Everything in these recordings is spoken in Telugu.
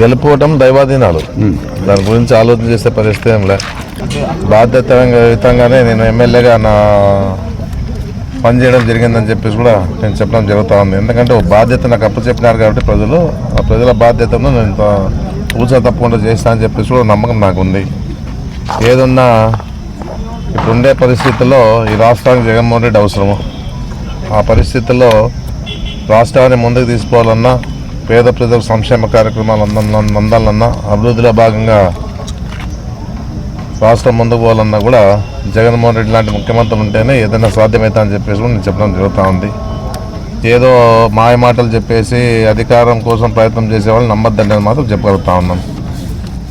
గెలుపోవటం దైవాధీనాలు దాని గురించి ఆలోచన చేసే పరిస్థితి ఏం లే. బాధ్యతయుతంగానే నేను ఎమ్మెల్యేగా నా పని చేయడం జరిగిందని చెప్పేసి కూడా నేను చెప్పడం జరుగుతూ ఉంది. ఎందుకంటే ఒక బాధ్యత నాకు అప్పు చెప్పినారు కాబట్టి ప్రజలు ఆ ప్రజల బాధ్యతను నేను తూచా తప్పకుండా చేస్తా అని చెప్పేసి కూడా నమ్మకం నాకు ఉంది ఏదున్నా ఇప్పుడుండే పరిస్థితుల్లో ఈ రాష్ట్రానికి జగన్మోహన్ రెడ్డి అవసరము. ఆ పరిస్థితుల్లో రాష్ట్రాన్ని ముందుకు తీసుకోవాలన్నా పేద ప్రజల సంక్షేమ కార్యక్రమాలు అంద- అందాలన్నా అభివృద్ధిలో భాగంగా రాష్ట్రం ముందుకు పోవాలన్నా కూడా జగన్మోహన్ రెడ్డి లాంటి ముఖ్యమంత్రి ఉంటేనే ఏదైనా సాధ్యమవుతా అని చెప్పేసి కూడా నేను చెప్పడం జరుగుతూ ఉంది. ఏదో మాయ మాటలు చెప్పేసి అధికారం కోసం ప్రయత్నం చేసేవాళ్ళు నమ్మద్దండి అని మాత్రం చెప్పగలుగుతా ఉన్నాం.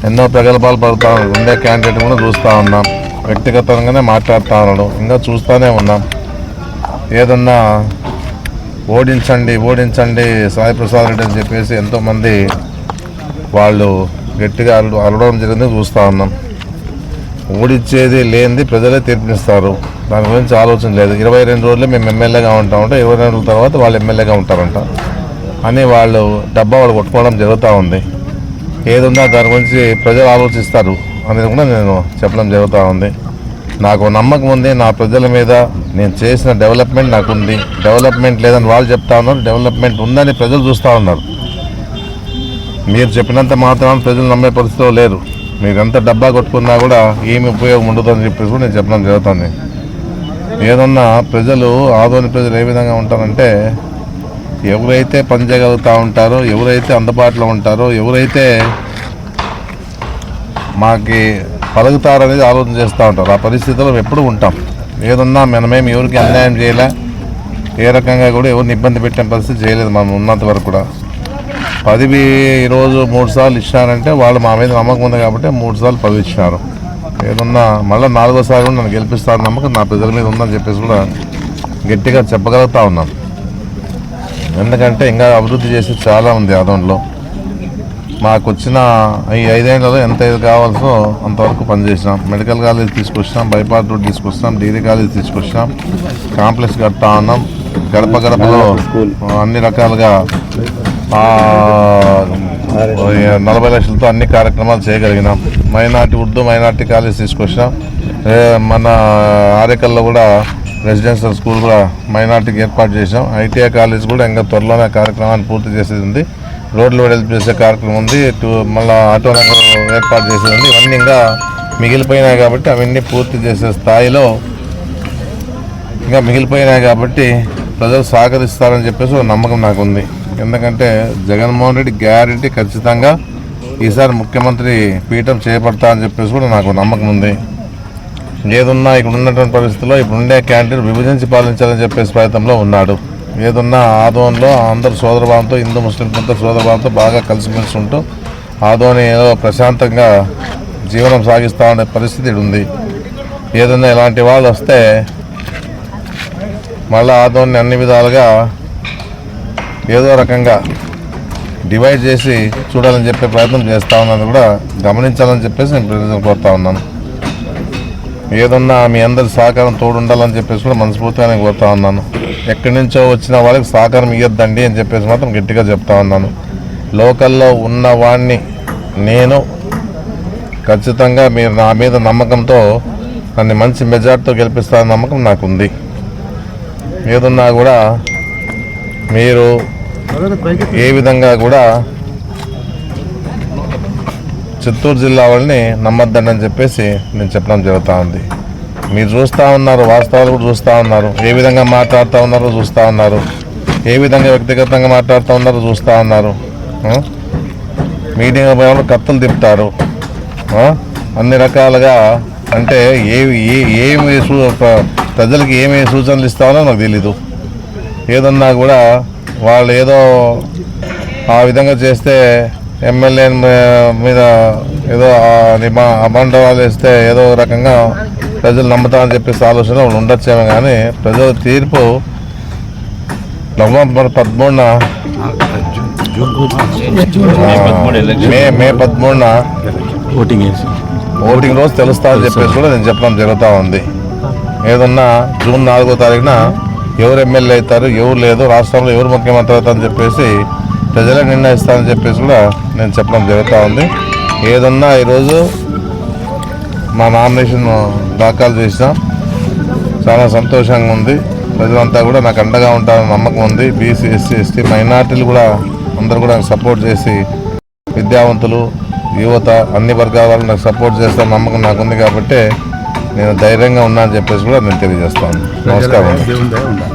ఎన్నో ప్రగల్భాలు పడుతూ ఉన్నాం ఉండే క్యాండిడేట్ కూడా చూస్తూ ఉన్నాం. వ్యక్తిగతంగానే మాట్లాడుతూ ఉన్నాడు. ఇంకా చూస్తూనే ఉన్నాం. ఏదన్నా ఓడించండి ఓడించండి సాయి ప్రసాద్ రెడ్డి అని చెప్పేసి ఎంతోమంది వాళ్ళు గట్టిగా అరడు అరవడం జరిగింది చూస్తూ ఉన్నాం. ఓడించేది లేనిది ప్రజలే తీర్పిస్తారు. దాని గురించి ఆలోచన లేదు. ఇరవై రెండు రోజులు మేము ఎమ్మెల్యేగా ఉంటామంటే ఇరవై రెండు రోజుల తర్వాత వాళ్ళు ఎమ్మెల్యేగా ఉంటారంట. అని వాళ్ళు డబ్బా వాళ్ళు కొట్టుకోవడం జరుగుతూ ఉంది. ఏదున్నా దాని గురించి ప్రజలు ఆలోచిస్తారు అనేది కూడా నేను చెప్పడం జరుగుతూ ఉంది. నాకు నమ్మకం ఉంది నా ప్రజల మీద నేను చేసిన డెవలప్మెంట్ నాకు ఉంది డెవలప్మెంట్ లేదని వాళ్ళు చెప్తా ఉన్నారు. డెవలప్మెంట్ ఉందని ప్రజలు చూస్తూ ఉన్నారు. మీరు చెప్పినంత మాత్రం ప్రజలు నమ్మే పరిస్థితిలో లేరు. మీరంతా డబ్బా కొట్టుకున్నా కూడా ఏమి ఉపయోగం ఉండదు అని చెప్పేసి కూడా నేను చెప్పడం జరుగుతుంది. ఏదన్నా ప్రజలు ఆదోని ప్రజలు ఏ విధంగా ఉంటారంటే ఎవరైతే పనిచేయగలుగుతూ ఉంటారో ఎవరైతే అందుబాటులో ఉంటారో ఎవరైతే మాకి పలుకుతారనేది ఆలోచన చేస్తూ ఉంటారు. ఆ పరిస్థితిలో ఎప్పుడు ఉంటాం. ఏదన్నా మనమేం ఎవరికి అన్యాయం చేయలే ఏ రకంగా కూడా ఎవరిని ఇబ్బంది పెట్టే పరిస్థితి చేయలేదు మనం ఉన్నంత వరకు కూడా. పదవి ఈరోజు మూడు సార్లు ఇచ్చినారంటే వాళ్ళు మా మీద నమ్మకం ఉంది కాబట్టి మూడు సార్లు పదవి ఇచ్చినారు. ఏదన్నా మళ్ళీ నాలుగోసారి కూడా నన్ను గెలిపిస్తారు నమ్మకం నా ప్రజల మీద ఉందని చెప్పేసి కూడా గట్టిగా చెప్పగలుగుతా ఉన్నాను ఎందుకంటే ఇంకా అభివృద్ధి చేసి చాలా ఉంది ఆదంలో మాకు వచ్చిన ఈ ఐదేళ్ళలో ఎంత ఇది కావాల్సో అంతవరకు పనిచేసినాం. మెడికల్ కాలేజ్ తీసుకొచ్చినాం బైపాస్ రోడ్ తీసుకొచ్చినాం డిగ్రీ కాలేజ్ తీసుకొచ్చినాం కాంప్లెక్స్ కట్టా ఉన్నాం. గడప గడపలో అన్ని రకాలుగా నలభై లక్షలతో అన్ని కార్యక్రమాలు చేయగలిగినాం. మైనార్టీ ఉర్దూ మైనార్టీ కాలేజ్ తీసుకొచ్చినాం. మన ఆరేకల్లో కూడా రెసిడెన్షియల్ స్కూల్ కూడా మైనార్టీకి ఏర్పాటు చేసాం ఐటీఐ కాలేజ్ కూడా ఇంకా త్వరలోనే కార్యక్రమాన్ని పూర్తి చేసేది ఉంది. రోడ్లు వెడల్పు చేసే కార్యక్రమం ఉంది. ఇటు మళ్ళీ ఆటో రంగం ఏర్పాటు చేసేది ఉంది. ఇవన్నీ ఇంకా మిగిలిపోయినాయి కాబట్టి అవన్నీ పూర్తి చేసే స్థాయిలో ఇంకా మిగిలిపోయినాయి కాబట్టి ప్రజలు సహకరిస్తారని చెప్పేసి ఒక నమ్మకం నాకు ఉంది ఎందుకంటే జగన్మోహన్ రెడ్డి గ్యారంటీ ఖచ్చితంగా ఈసారి ముఖ్యమంత్రి పీఠం చేపడతా అని చెప్పేసి కూడా నాకు నమ్మకం ఉంది. ఏదున్నా ఇక్కడ ఉన్నటువంటి పరిస్థితుల్లో ఇప్పుడు ఉండే క్యాంటీన్ విభజించి పాలించాలని చెప్పేసి ప్రయత్నంలో ఉన్నాడు. ఏదన్నా ఆదోన్లో అందరు సోదరభావంతో హిందూ ముస్లింలంతా సోదరభావంతో బాగా కలిసిమెలిసి ఉంటూ ఆదోని ఏదో ప్రశాంతంగా జీవనం సాగిస్తూ ఉండే పరిస్థితి ఉంది. ఏదన్నా ఇలాంటి వాళ్ళు వస్తే మళ్ళీ ఆదోని అన్ని విధాలుగా ఏదో రకంగా డివైడ్ చేసి చూడాలని చెప్పే ప్రయత్నం చేస్తూ ఉన్నాను కూడా గమనించాలని చెప్పేసి నేను ప్రజలు కోరుతా ఉన్నాను. ఏదన్నా మీ అందరి సహకారం తోడుండాలని చెప్పేసి కూడా మనస్ఫూర్తిగా నేను కోరుతా ఉన్నాను. ఎక్కడి నుంచో వచ్చిన వాళ్ళకి సహకారం ఇవ్వద్దండి అని చెప్పేసి మాత్రం గట్టిగా చెప్తా ఉన్నాను. లోకల్లో ఉన్న వాడిని నేను ఖచ్చితంగా మీరు నా మీద నమ్మకంతో నన్ను మంచి మెజార్టీతో గెలిపిస్తారని నమ్మకం నాకు ఉంది ఏదన్నా కూడా మీరు ఏ విధంగా కూడా చిత్తూరు జిల్లా వాళ్ళని నమ్మద్దండి అని చెప్పేసి నేను చెప్పడం జరుగుతూ ఉంది. మీరు చూస్తూ ఉన్నారు వాస్తవాలు కూడా చూస్తూ ఉన్నారు. ఏ విధంగా మాట్లాడుతూ ఉన్నారో చూస్తూ ఉన్నారు. ఏ విధంగా వ్యక్తిగతంగా మాట్లాడుతూ ఉన్నారో చూస్తూ ఉన్నారు. ఆ? మీటింగ్ వాళ్ళు కత్తులు తిప్పుతారు. అన్ని రకాలుగా అంటే ఏ ఏమి ప్రజలకి ఏమి సూచనలు ఇస్తామో నాకు తెలీదు. ఏదన్నా కూడా వాళ్ళు ఏదో ఆ విధంగా చేస్తే ఎమ్మెల్యే మీద ఏదో ఆ అబండవాలు వేస్తే ఏదో రకంగా ప్రజలు నమ్ముతామని చెప్పేసి ఆలోచన వాళ్ళు ఉండొచ్చేమో కానీ ప్రజల తీర్పు నవంబర్ పదమూడున మే మే పదమూడున ఓటింగ్ ఓటింగ్ రోజు తెలుస్తా అని చెప్పేసి కూడా నేను చెప్పడం జరుగుతూ ఉంది. ఏదన్నా జూన్ నాలుగో తారీఖున ఎవరు ఎమ్మెల్యే అవుతారు ఎవరు లేదు రాష్ట్రంలో ఎవరు ముఖ్యమంత్రి అవుతారని చెప్పేసి ప్రజలే నిర్ణయిస్తారని చెప్పేసి కూడా నేను చెప్పడం జరుగుతూ ఉంది. ఏదన్నా ఈరోజు మా నామినేషన్ దాఖలు చేసినాం చాలా సంతోషంగా ఉంది. ప్రజలంతా కూడా నాకు అండగా ఉంటారని నమ్మకం ఉంది. బీసీ ఎస్సీ ఎస్టీ మైనార్టీలు కూడా అందరూ కూడా నాకు సపోర్ట్ చేసి విద్యావంతులు యువత అన్ని వర్గాల వాళ్ళు నాకు సపోర్ట్ చేస్తాను నమ్మకం నాకు ఉంది కాబట్టి నేను ధైర్యంగా ఉన్నా అని చెప్పేసి కూడా నేను తెలియజేస్తాను. నమస్కారం.